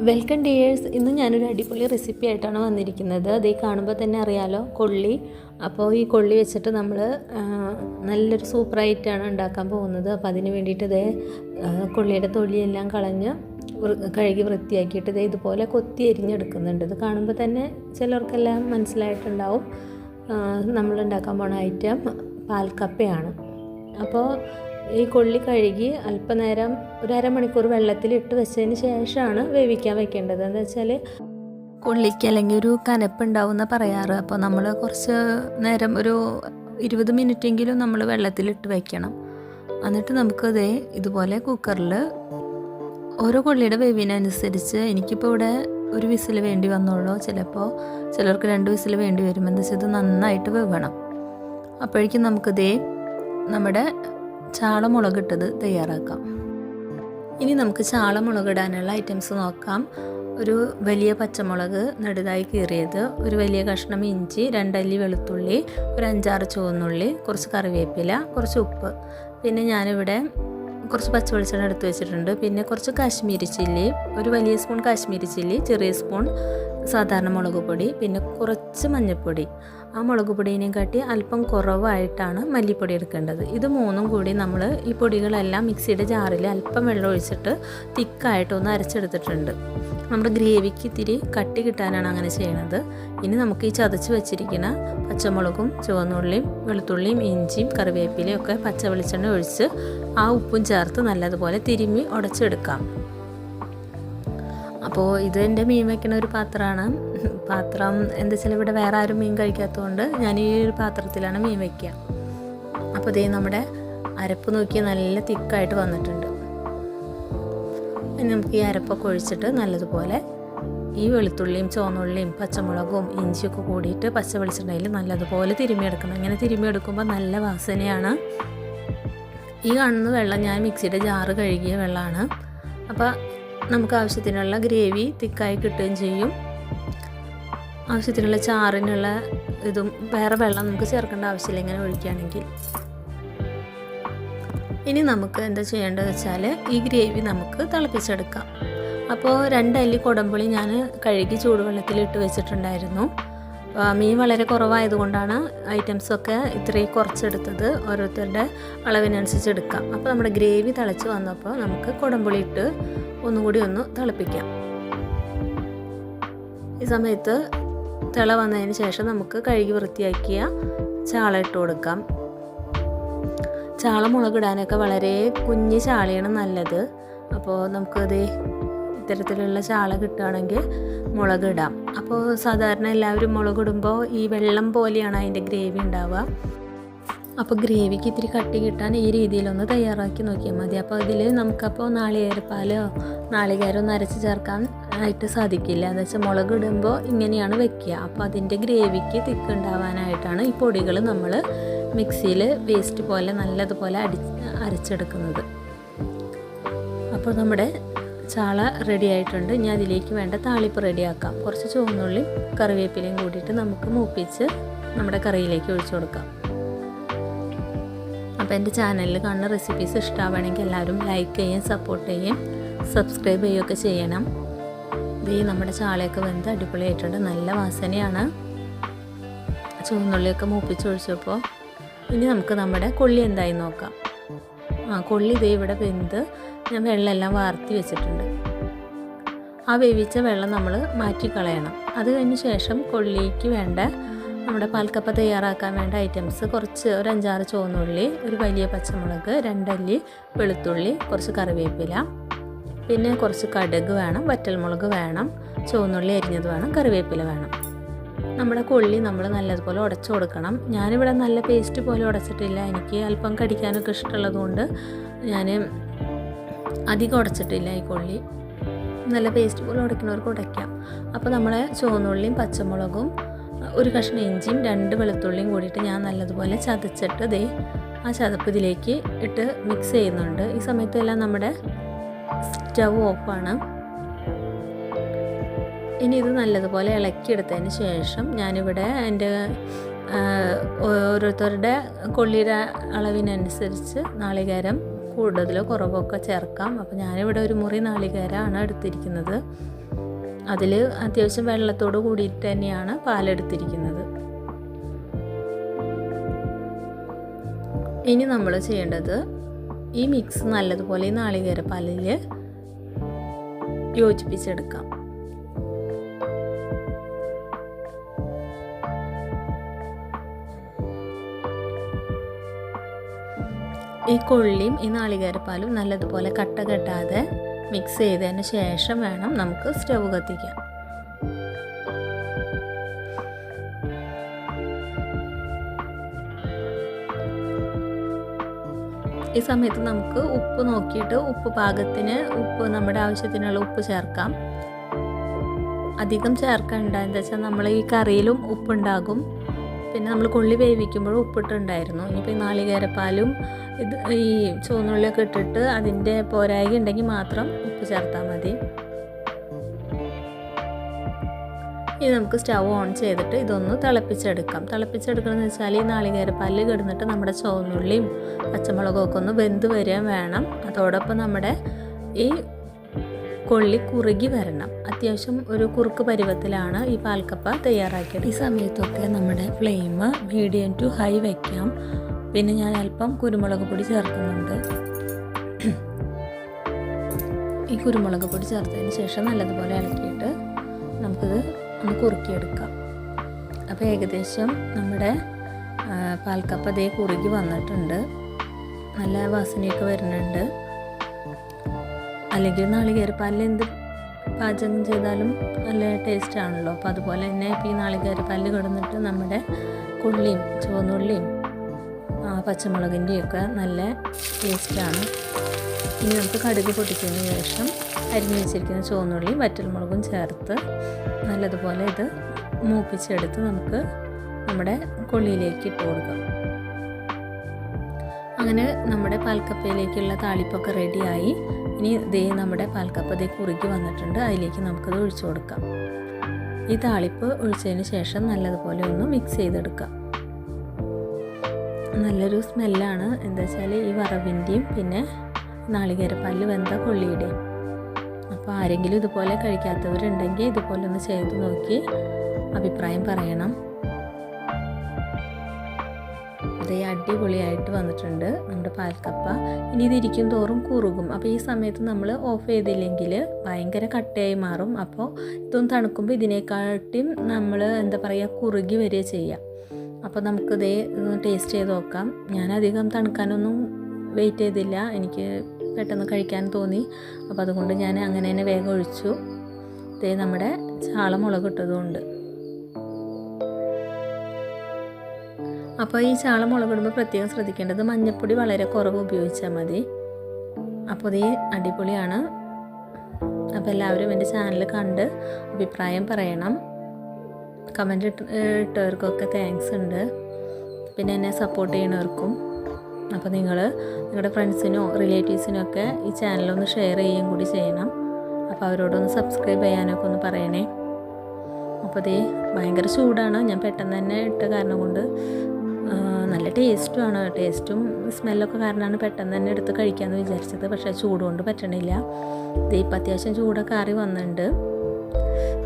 Welcome dears ഇന്ന് ഞാനൊരു അടിപൊളി റെസിപ്പി ആയിട്ടാണ് വന്നിരിക്കുന്നത്. അത് ഈ കാണുമ്പോൾ തന്നെ അറിയാലോ കൊള്ളി. അപ്പോൾ ഈ കൊള്ളി വെച്ചിട്ട് നമ്മൾ നല്ലൊരു സൂപ്പറായിട്ടാണ് ഉണ്ടാക്കാൻ പോകുന്നത്. അപ്പോൾ അതിന് വേണ്ടിയിട്ട് ഇതേ കൊള്ളിയുടെ തൊലിയെല്ലാം കളഞ്ഞ് കഴുകി വൃത്തിയാക്കിയിട്ട് ഇതേ ഇതുപോലെ കൊത്തി എരിഞ്ഞെടുക്കുന്നുണ്ട് ഇത് കാണുമ്പോൾ തന്നെ ചിലർക്കെല്ലാം മനസ്സിലായിട്ടുണ്ടാവും. നമ്മൾ ഉണ്ടാക്കാൻ പോണ ഐറ്റം പാൽക്കപ്പയാണ്. അപ്പോൾ ഈ കൊള്ളി കഴുകി അല്പനേരം ഒരു അരമണിക്കൂർ വെള്ളത്തിൽ ഇട്ട് വെച്ചതിന് ശേഷമാണ് വേവിക്കാൻ വെക്കേണ്ടത്. എന്ന് വെച്ചാൽ കൊള്ളിക്ക് അല്ലെങ്കിൽ ഒരു കനപ്പ് ഉണ്ടാവുമെന്ന് പറയാറ്. അപ്പോൾ നമ്മൾ കുറച്ച് നേരം ഒരു ഇരുപത് മിനിറ്റെങ്കിലും നമ്മൾ വെള്ളത്തിലിട്ട് വെക്കണം. എന്നിട്ട് നമുക്കത് ഇതുപോലെ കുക്കറിൽ ഓരോ കൊള്ളിയുടെ വേവിനനുസരിച്ച് എനിക്കിപ്പോൾ ഇവിടെ ഒരു വിസിൽ വേണ്ടി വന്നുള്ളൂ. ചിലപ്പോൾ ചിലർക്ക് രണ്ട് വിസിൽ വേണ്ടി വരുമെന്ന് വെച്ചാൽ ഇത് നന്നായിട്ട് വേവണം. അപ്പോഴേക്കും നമുക്കിതേ നമ്മുടെ ചാള മുളകിട്ടത് തയ്യാറാക്കാം. ഇനി നമുക്ക് ചാളമുളകിടാനുള്ള ഐറ്റംസ് നോക്കാം. ഒരു വലിയ പച്ചമുളക് നടുതായി കീറിയത് ഒരു വലിയ കഷ്ണം ഇഞ്ചി രണ്ടല്ലി വെളുത്തുള്ളി ഒരു അഞ്ചാറ് ചുവന്നുള്ളി കുറച്ച് കറിവേപ്പില കുറച്ച് ഉപ്പ്. പിന്നെ ഞാനിവിടെ കുറച്ച് പച്ചവെളിച്ചെണ്ണ എടുത്ത് വെച്ചിട്ടുണ്ട്. പിന്നെ കുറച്ച് കാശ്മീരി ചില്ലി ഒരു വലിയ സ്പൂൺ കാശ്മീരി ചില്ലി ചെറിയ സ്പൂൺ സാധാരണ മുളക് പൊടി പിന്നെ കുറച്ച് മഞ്ഞൾപ്പൊടി. ആ മുളക് പൊടിയിനെയും കാട്ടി അല്പം കുറവായിട്ടാണ് മല്ലിപ്പൊടി എടുക്കേണ്ടത്. ഇത് മൂന്നും കൂടി നമ്മൾ ഈ പൊടികളെല്ലാം മിക്സിയുടെ ജാറിൽ അല്പം വെള്ളം ഒഴിച്ചിട്ട് തിക്കായിട്ട് ഒന്ന് അരച്ചെടുത്തിട്ടുണ്ട്. നമ്മുടെ ഗ്രേവിക്ക് ഇത്തിരി കട്ടി കിട്ടാനാണ് അങ്ങനെ ചെയ്യണത്. ഇനി നമുക്ക് ഈ ചതച്ച് വെച്ചിരിക്കുന്ന പച്ചമുളകും ചുവന്നുള്ളിയും വെളുത്തുള്ളിയും ഇഞ്ചിയും കറിവേപ്പിലയും ഒക്കെ പച്ച വെളിച്ചെണ്ണ ഒഴിച്ച് ആ ഉപ്പും ചേർത്ത് നല്ലതുപോലെ തിരുമ്മി ഉടച്ചെടുക്കാം. അപ്പോൾ ഇത് എന്റെ മീൻ വയ്ക്കുന്ന ഒരു പാത്രമാണ്. പാത്രം എന്താ വെച്ചാൽ ഇവിടെ വേറെ ആരും മീൻ കഴിക്കാത്തതുകൊണ്ട് ഞാൻ ഈ ഒരു പാത്രത്തിലാണ് മീൻ വയ്ക്കുക അപ്പോൾ ഇതേ നമ്മുടെ അരപ്പ് നോക്കി നല്ല തിക്കായിട്ട് വന്നിട്ടുണ്ട്. നമുക്ക് ഈ അരപ്പൊക്കെ ഒഴിച്ചിട്ട് നല്ലതുപോലെ ഈ വെളുത്തുള്ളിയും ചുവന്നുള്ളിയും പച്ചമുളകും ഇഞ്ചിയൊക്കെ കൂടിയിട്ട് പച്ച വെളിച്ചെണ്ണയിൽ നല്ലതുപോലെ തിരുമ്മിയെടുക്കണം. ഇങ്ങനെ തിരുമ്മിയെടുക്കുമ്പോൾ നല്ല വാസനയാണ്. ഈ കാണുന്ന വെള്ളം ഞാൻ മിക്സിയുടെ ജാറ് കഴുകിയ വെള്ളമാണ്. അപ്പോൾ നമുക്ക് ആവശ്യത്തിനുള്ള ഗ്രേവി തിക്കായി കിട്ടുകയും ചെയ്യും. ആവശ്യത്തിനുള്ള ചാറിനുള്ള ഇതും വേറെ വെള്ളം നമുക്ക് ചേർക്കേണ്ട ആവശ്യമില്ല ഇങ്ങനെ ഒഴിക്കുകയാണെങ്കിൽ. ഇനി നമുക്ക് എന്താ ചെയ്യേണ്ടത് വെച്ചാൽ ഈ ഗ്രേവി നമുക്ക് തിളപ്പിച്ചെടുക്കാം. അപ്പോൾ രണ്ടല്ലി കൊടമ്പുളി ഞാൻ കഴുകി ചൂടുവെള്ളത്തിൽ ഇട്ട് വെച്ചിട്ടുണ്ടായിരുന്നു. മീൻ വളരെ കുറവായതുകൊണ്ടാണ് ഐറ്റംസൊക്കെ ഇത്രയും കുറച്ചെടുത്തത്. ഓരോരുത്തരുടെ അളവിനനുസരിച്ച് എടുക്കാം. അപ്പോൾ നമ്മുടെ ഗ്രേവി തിളച്ച് വന്നപ്പോൾ നമുക്ക് കൊടമ്പുളി ഇട്ട് ഒന്നുകൂടി ഒന്ന് തിളപ്പിക്കാം. ഈ സമയത്ത് തിള വന്നതിന് ശേഷം നമുക്ക് കഴുകി വൃത്തിയാക്കിയ ചാള ഇട്ട് കൊടുക്കാം. ചാള മുളകിടാനൊക്കെ വളരെ കുഞ്ഞ് ചാളയാണ് നല്ലത്. അപ്പോൾ നമുക്കത് ഇത്തരത്തിലുള്ള ചാള കിട്ടുകയാണെങ്കിൽ മുളകിടാം. അപ്പോൾ സാധാരണ എല്ലാവരും മുളകിടുമ്പോൾ ഈ വെള്ളം പോലെയാണ് അതിന്റെ ഗ്രേവി ഉണ്ടാവുക. അപ്പോൾ ഗ്രേവിക്ക് ഇത്തിരി കട്ടി കിട്ടാൻ ഈ രീതിയിലൊന്ന് തയ്യാറാക്കി നോക്കിയാൽ മതി. അപ്പോൾ ഇതിൽ നമുക്കപ്പോൾ നാളികേരപ്പാലോ നാളികേരം നരച്ച് ചേർക്കാൻ ആയിട്ട് സാധിക്കില്ല. എന്ന് വെച്ചാൽ മുളക് ഇടുമ്പോൾ ഇങ്ങനെയാണ് വെക്കുക. അപ്പോൾ അതിന്റെ ഗ്രേവിക്ക് തിക്ക് ഉണ്ടാവാനായിട്ടാണ് ഈ പൊടികൾ നമ്മൾ മിക്സിയിൽ വേസ്റ്റ് പോലെ നല്ലതുപോലെ അടി അരച്ചെടുക്കുന്നത്. അപ്പോൾ നമ്മുടെ ചാള റെഡി ആയിട്ടുണ്ട്. ഇനി അതിലേക്ക് വേണ്ട താളിപ്പ് റെഡിയാക്കാം കുറച്ച് ചുവന്നുള്ളിയും കറിവേപ്പിലയും കൂടിയിട്ട് നമുക്ക് മൂപ്പിച്ച് നമ്മുടെ കറിയിലേക്ക് ഒഴിച്ചു കൊടുക്കാം. അപ്പോൾ എന്റെ ചാനലിൽ കാണുന്ന റെസിപ്പീസ് ഇഷ്ടമാവണമെങ്കിൽ എല്ലാവരും ലൈക്ക് ചെയ്യുകയും സപ്പോർട്ട് ചെയ്യുകയും സബ്സ്ക്രൈബ് ചെയ്യുകയൊക്കെ ചെയ്യണം. ഇത് നമ്മുടെ ചാളയൊക്കെ വെന്ത് അടിപൊളിയായിട്ടുണ്ട്. നല്ല വാസനയാണ്. ചുവന്നുള്ളിയൊക്കെ മൂപ്പിച്ചൊഴിച്ചപ്പോൾ ഇനി നമുക്ക് നമ്മുടെ കൊള്ളി എന്തായി നോക്കാം. ആ കൊള്ളി ഇതേ ഇവിടെ വെന്ത് ഞാൻ വെള്ളമെല്ലാം വാർത്തി വെച്ചിട്ടുണ്ട്. ആ വേവിച്ച വെള്ളം നമ്മൾ മാറ്റിക്കളയണം. അത് കഴിഞ്ഞ ശേഷം കൊള്ളിക്ക് വേണ്ട നമ്മുടെ പാൽക്കപ്പ തയ്യാറാക്കാൻ വേണ്ട ഐറ്റംസ് കുറച്ച് ഒരു അഞ്ചാറ് ചുവന്നുള്ളി ഒരു വലിയ പച്ചമുളക് രണ്ടല്ലി വെളുത്തുള്ളി കുറച്ച് കറിവേപ്പില. പിന്നെ കുറച്ച് കടുക് വേണം വറ്റൽമുളക് വേണം ചുവന്നുള്ളി അരിഞ്ഞത് വേണം കറിവേപ്പില വേണം. നമ്മുടെ കൊള്ളി നമ്മൾ നല്ലതുപോലെ ഉടച്ചു കൊടുക്കണം. ഞാനിവിടെ നല്ല പേസ്റ്റ് പോലെ ഉടച്ചിട്ടില്ല. എനിക്ക് അല്പം കടിക്കാനൊക്കെ ഇഷ്ടമുള്ളതുകൊണ്ട് ഞാൻ അധികം ഉടച്ചിട്ടില്ല ഈ കൊള്ളി. നല്ല പേസ്റ്റ് പോലെ ഉടയ്ക്കുന്നവർക്ക് ഉടയ്ക്കാം. അപ്പോൾ നമ്മളെ ചുവന്നുള്ളിയും പച്ചമുളകും ഒരു കഷ്ണം ഇഞ്ചിയും രണ്ട് വെളുത്തുള്ളിയും കൂടിയിട്ട് ഞാൻ നല്ലതുപോലെ ചതച്ചിട്ട് ദേ ആ ചതപ്പ് ഇതിലേക്ക് ഇട്ട് മിക്സ് ചെയ്യുന്നുണ്ട്. ഈ സമയത്തെല്ലാം നമ്മുടെ സ്റ്റവ് ഓഫാണ് ഇനി ഇത് നല്ലതുപോലെ ഇളക്കിയെടുത്തതിന് ശേഷം ഞാനിവിടെ എന്റെ ഓരോരുത്തരുടെ കൊള്ളിയുടെ അളവിനനുസരിച്ച് നാളികേരം കൂടുതലോ കുറവോ ഒക്കെ ചേർക്കാം. അപ്പോൾ ഞാനിവിടെ ഒരു മുറി നാളികേരമാണ് എടുത്തിരിക്കുന്നത്. അതിൽ അത്യാവശ്യം വെള്ളത്തോട് കൂടിയിട്ട് തന്നെയാണ് പാലെടുത്തിരിക്കുന്നത്. ഇനി നമ്മൾ ചെയ്യേണ്ടത് ഈ മിക്സ് നല്ലതുപോലെ ഈ നാളികേര പാലിൽ യോജിപ്പിച്ചെടുക്കാം. ഈ കൊള്ളിയും ഈ നാളികേരപ്പാലും നല്ലതുപോലെ കട്ട കെട്ടാതെ മിക്സ് ചെയ്തതിന് ശേഷം വേണം നമുക്ക് സ്റ്റവ് കത്തിക്കാൻ. ഈ സമയത്ത് നമുക്ക് ഉപ്പ് നോക്കിയിട്ട് ഉപ്പ് പാകത്തിന് ഉപ്പ് നമ്മുടെ ആവശ്യത്തിനുള്ള ഉപ്പ് ചേർക്കാം. അധികം ചേർക്കണ്ട. എന്താ വെച്ചാൽ നമ്മൾ ഈ കറിയിലും ഉപ്പുണ്ടാകും. പിന്നെ നമ്മൾ കൊള്ളി വേവിക്കുമ്പോൾ ഉപ്പിട്ടുണ്ടായിരുന്നു ഇനിയിപ്പോൾ ഈ നാളികേരപ്പാലും ഇത് ഈ ചുവന്നുള്ളിയൊക്കെ ഇട്ടിട്ട് അതിന്റെ പോരായ്ക ഉണ്ടെങ്കിൽ മാത്രം ഉപ്പ് ചേർത്താൽ മതി. ഇനി നമുക്ക് സ്റ്റവ് ഓൺ ചെയ്തിട്ട് ഇതൊന്ന് തിളപ്പിച്ചെടുക്കാം. തിളപ്പിച്ചെടുക്കണമെന്ന് വെച്ചാൽ ഈ നാളികേരപ്പാലിൽ കിടന്നിട്ട് നമ്മുടെ ചുവന്നുള്ളിയും പച്ചമുളകും ഒക്കെ ഒന്ന് വെന്ത് വരാൻ വേണം. അതോടൊപ്പം നമ്മുടെ ഈ കൊള്ളി കുറുകി വരണം. അത്യാവശ്യം ഒരു കുറുക്ക് പരുവത്തിലാണ് ഈ പാൽക്കപ്പ തയ്യാറാക്കിയത്. ഈ സമയത്തൊക്കെ നമ്മുടെ ഫ്ലെയിം മീഡിയം ടു ഹൈ വയ്ക്കാം പിന്നെ ഞാൻ അല്പം കുരുമുളക് പൊടി ചേർക്കുന്നുണ്ട്. ഈ കുരുമുളക് പൊടി ചേർത്തതിന് ശേഷം നല്ലതുപോലെ ഇളക്കിയിട്ട് നമുക്കിത് ഒന്ന് കുറുക്കിയെടുക്കാം. അപ്പോൾ ഏകദേശം നമ്മുടെ പാൽക്കപ്പ ദേ കുറുകി വന്നിട്ടുണ്ട്. നല്ല വാസനയൊക്കെ വരുന്നുണ്ട്. അല്ലെങ്കിൽ നാളികേരപ്പാലിൽ എന്ത് പാചകം ചെയ്താലും നല്ല ടേസ്റ്റ് ആണല്ലോ. അപ്പോൾ അതുപോലെ തന്നെ ഈ നാളികേരപ്പാലിൽ കിടന്നിട്ട് നമ്മുടെ ഉള്ളിയും ചുവന്നുള്ളിയും പച്ചമുളകിന്റെയൊക്കെ നല്ല ടേസ്റ്റാണ് ഇനി നമുക്ക് കടുക് പൊട്ടിച്ചതിന് ശേഷം അരിഞ്ഞു വെച്ചിരിക്കുന്ന ചുവന്നുള്ളിയും വറ്റൽമുളകും ചേർത്ത് നല്ലതുപോലെ ഇത് മൂപ്പിച്ചെടുത്ത് നമുക്ക് നമ്മുടെ കൊള്ളിയിലേക്ക് ഇട്ട് കൊടുക്കാം. അങ്ങനെ നമ്മുടെ പാൽക്കപ്പയിലേക്കുള്ള താളിപ്പൊക്കെ റെഡിയായി ഇനി ദേ നമ്മുടെ പാൽക്കപ്പ ദേ കുറുകി വന്നിട്ടുണ്ട്. അതിലേക്ക് നമുക്കത് ഒഴിച്ചു കൊടുക്കാം. ഈ താളിപ്പ് ഒഴിച്ചതിന് ശേഷം നല്ലതുപോലെ ഒന്ന് മിക്സ് ചെയ്തെടുക്കാം. നല്ലൊരു സ്മെല്ലാണ് എന്താ വെച്ചാൽ ഈ വറവിന്റെയും പിന്നെ നാളികേരപ്പാലിൽ വെന്ത കൊള്ളിയുടെയും. അപ്പോൾ ആരെങ്കിലും ഇതുപോലെ കഴിക്കാത്തവരുണ്ടെങ്കിൽ ഇതുപോലെ ഒന്ന് ചെയ്ത് നോക്കി അഭിപ്രായം പറയണം. അതേ അടിപൊളിയായിട്ട് വന്നിട്ടുണ്ട് നമ്മുടെ പാൽക്കപ്പ. ഇനി ഇതിരിക്കും തോറും കുറുകും. അപ്പോൾ ഈ സമയത്ത് നമ്മൾ ഓഫ് ചെയ്തില്ലെങ്കിൽ ഭയങ്കര കട്ടയായി മാറും. അപ്പോൾ ഇതൊന്ന് തണുക്കുമ്പോൾ ഇതിനെക്കാട്ടിയും നമ്മൾ എന്താ പറയുക കുറുകി വരിക ചെയ്യാം. അപ്പോൾ നമുക്കിതേ ടേസ്റ്റ് ചെയ്ത് നോക്കാം. ഞാൻ അധികം തണുക്കാനൊന്നും വെയിറ്റ് ചെയ്തില്ല. എനിക്ക് പെട്ടെന്ന് കഴിക്കാൻ തോന്നി. അപ്പോൾ അതുകൊണ്ട് ഞാൻ അങ്ങനെ തന്നെ വേഗം ഒഴിച്ചു. ഇതേ നമ്മുടെ ചാള മുളക് ഇട്ടതുകൊണ്ട് അപ്പോൾ ഈ ചാള മുളകിടുമ്പോൾ പ്രത്യേകം ശ്രദ്ധിക്കേണ്ടത് മഞ്ഞൾപ്പൊടി വളരെ കുറവ് ഉപയോഗിച്ചാൽ മതി. അപ്പോൾ ഇത് അടിപൊളിയാണ്. അപ്പോൾ എല്ലാവരും എന്റെ ചാനൽ കണ്ട് അഭിപ്രായം പറയണം. കമന്റ് ഇട്ട് ഇട്ടവർക്കൊക്കെ താങ്ക്സ് ഉണ്ട്. പിന്നെ എന്നെ സപ്പോർട്ട് ചെയ്യണവർക്കും. അപ്പോൾ നിങ്ങൾ നിങ്ങളുടെ ഫ്രണ്ട്സിനോ റിലേറ്റീവ്സിനോ ഒക്കെ ഈ ചാനലൊന്ന് ഷെയർ ചെയ്യുകയും കൂടി ചെയ്യണം. അപ്പോൾ അവരോടൊന്ന് സബ്സ്ക്രൈബ് ചെയ്യാനൊക്കെ ഒന്ന് പറയണേ. അപ്പോൾ അതേ ഭയങ്കര ചൂടാണ്. ഞാൻ പെട്ടെന്ന് തന്നെ ഇട്ട കാരണം കൊണ്ട് നല്ല ടേസ്റ്റുമാണ്. ടേസ്റ്റും സ്മെല്ലൊക്കെ കാരണമാണ് പെട്ടെന്ന് തന്നെ എടുത്ത് കഴിക്കാമെന്ന് വിചാരിച്ചത്. പക്ഷേ ചൂട് കൊണ്ട് പറ്റണില്ല. ഇത് ഇപ്പം അത്യാവശ്യം ചൂടൊക്കെ ആറി വന്നിട്ടുണ്ട്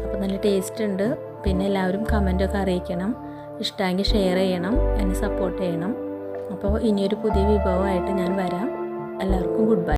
അപ്പോൾ നല്ല ടേസ്റ്റ് ഉണ്ട് പിന്നെ എല്ലാവരും കമന്റൊക്കെ അറിയിക്കണം. ഇഷ്ടമെങ്കിൽ ഷെയർ ചെയ്യണം. എന്നെ സപ്പോർട്ട് ചെയ്യണം. അപ്പോൾ ഇനിയൊരു പുതിയ വിഭവമായിട്ട് ഞാൻ വരാം. എല്ലാവർക്കും ഗുഡ് ബൈ.